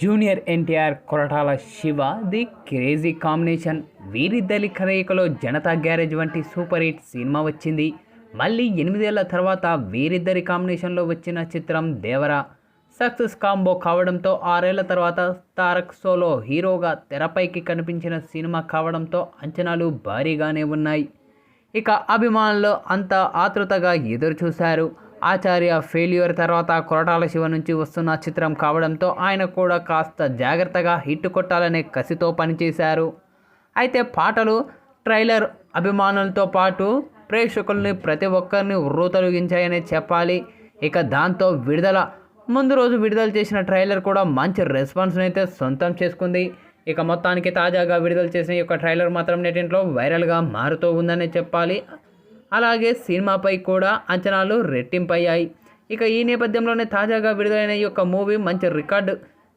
Junior NTR Koratala Siva the crazy combination వీరిద్దరి కలయికలో జనతా గ్యారేజ్ వంటి సూపర్ హిట్ సినిమా వచ్చింది. మళ్ళీ ఎనిమిదేళ్ళ తర్వాత వీరిద్దరి కాంబినేషన్లో వచ్చిన చిత్రం దేవరా. సక్సెస్ కాంబో కావడంతో ఆరేళ్ళ తర్వాత తారక్ సోలో హీరోగా తెరపైకి కనిపించిన సినిమా కావడంతో అంచనాలు భారీగానే ఉన్నాయి. ఇక అభిమానులు అంతా ఆతృతగా ఎదురు చూశారు ఆచార్య ఫెయిల్యూర్ తర్వాత కొరటాల శివ నుంచి వస్తున్న చిత్రం కావడంతో ఆయన కూడా కాస్త జాగ్రత్తగా హిట్ కొట్టాలనే కసితో పనిచేశారు. అయితే పాటలు ట్రైలర్ అభిమానులతో పాటు ప్రేక్షకుల్ని ప్రతి ఒక్కరిని ఉర్రూతొలగించాయనే చెప్పాలి. ఇక దాంతో విడుదల. ముందు రోజు విడుదల చేసిన ట్రైలర్ కూడా మంచి రెస్పాన్స్ని అయితే సొంతం చేసుకుంది. ఇక మొత్తానికి తాజాగా విడుదల చేసిన ఈ యొక్క ట్రైలర్ మాత్రం నెటింట్లో వైరల్గా మారుతూ ఉందనే చెప్పాలి. అలాగే సినిమాపై కూడా అంచనాలు రెట్టింపయ్యాయి. ఇక ఈ నేపథ్యంలోనే తాజాగా విడుదలైన ఈ యొక్క మూవీ మంచి రికార్డు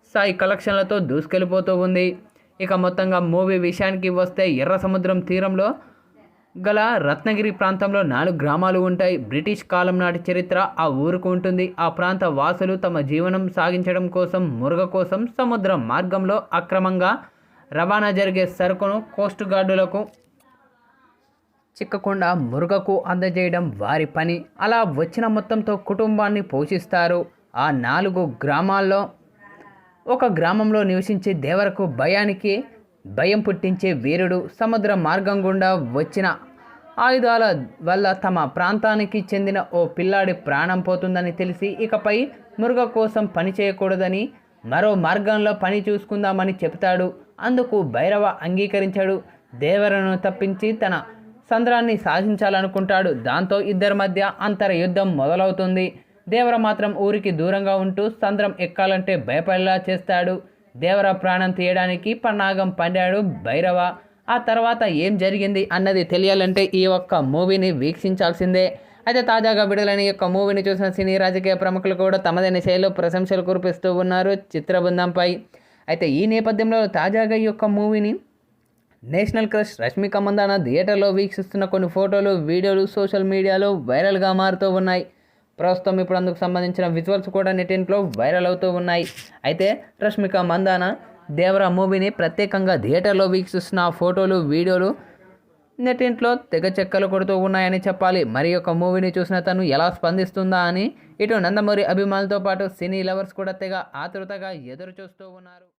స్థాయి కలెక్షన్లతో దూసుకెళ్ళిపోతూ ఉంది. ఇక మొత్తంగా మూవీ విషయానికి వస్తే ఎర్ర సముద్రం తీరంలో గల రత్నగిరి ప్రాంతంలో నాలుగు గ్రామాలు ఉంటాయి. బ్రిటిష్ కాలం నాటి చరిత్ర ఆ ఊరుకు ఉంటుంది. ఆ ప్రాంత వాసులు తమ జీవనం సాగించడం కోసం మురుగ కోసం సముద్ర మార్గంలో అక్రమంగా రవాణా జరిగే సరుకును కోస్ట్ గార్డులకు చిక్కకుండా మురుగకు అందజేయడం వారి పని. అలా వచ్చిన మొత్తంతో కుటుంబాన్ని పోషిస్తారు. ఆ నాలుగు గ్రామాల్లో ఒక గ్రామంలో నివసించే దేవరకు భయానికి భయం పుట్టించే వీరుడు సముద్ర మార్గం గుండా వచ్చిన ఆయుధాల వల్ల తమ ప్రాంతానికి చెందిన ఓ పిల్లాడి ప్రాణం పోతుందని తెలిసి ఇకపై మురుగ కోసం పని చేయకూడదని మరో మార్గంలో పని చూసుకుందామని చెబుతాడు. అందుకు భైరవ అంగీకరించాడు. దేవరను తప్పించి తన సంద్రాన్ని సాధించాలనుకుంటాడు. దాంతో ఇద్దరి మధ్య అంతర యుద్ధం మొదలవుతుంది. దేవర మాత్రం ఊరికి దూరంగా ఉంటూ సంద్రం ఎక్కాలంటే భయపడేలా చేస్తాడు. దేవర ప్రాణం తీయడానికి పన్నాగం పండాడు భైరవ. ఆ తర్వాత ఏం జరిగింది అన్నది తెలియాలంటే ఈ ఒక్క మూవీని వీక్షించాల్సిందే. అయితే తాజాగా విడుదలైన ఈ యొక్క మూవీని చూసిన సినీ రాజకీయ ప్రముఖులు కూడా తమదైన శైలిలో ప్రశంసలు కురిపిస్తూ ఉన్నారు చిత్ర బృందంపై అయితే ఈ నేపథ్యంలో తాజాగా ఈ యొక్క మూవీని నేషనల్ క్రష్ రష్మిక మందాన థియేటర్లో వీక్షిస్తున్న కొన్ని ఫోటోలు వీడియోలు సోషల్ మీడియాలో వైరల్గా మారుతూ ఉన్నాయి. ప్రస్తుతం ఇప్పుడు అందుకు సంబంధించిన విజువల్స్ కూడా నెటింట్లో వైరల్ అవుతూ ఉన్నాయి. అయితే రష్మిక మందాన దేవరా మూవీని ప్రత్యేకంగా థియేటర్లో వీక్షిస్తున్న ఫోటోలు వీడియోలు నెటింట్లో తెగ చెక్కలు కొడుతూ ఉన్నాయని చెప్పాలి. మరి యొక్క మూవీని చూసిన తను ఎలా స్పందిస్తుందా అని ఇటు నందమూరి అభిమానులతో పాటు సినీ లవర్స్ కూడా తెగ ఆతృతగా ఎదురు చూస్తూ ఉన్నారు.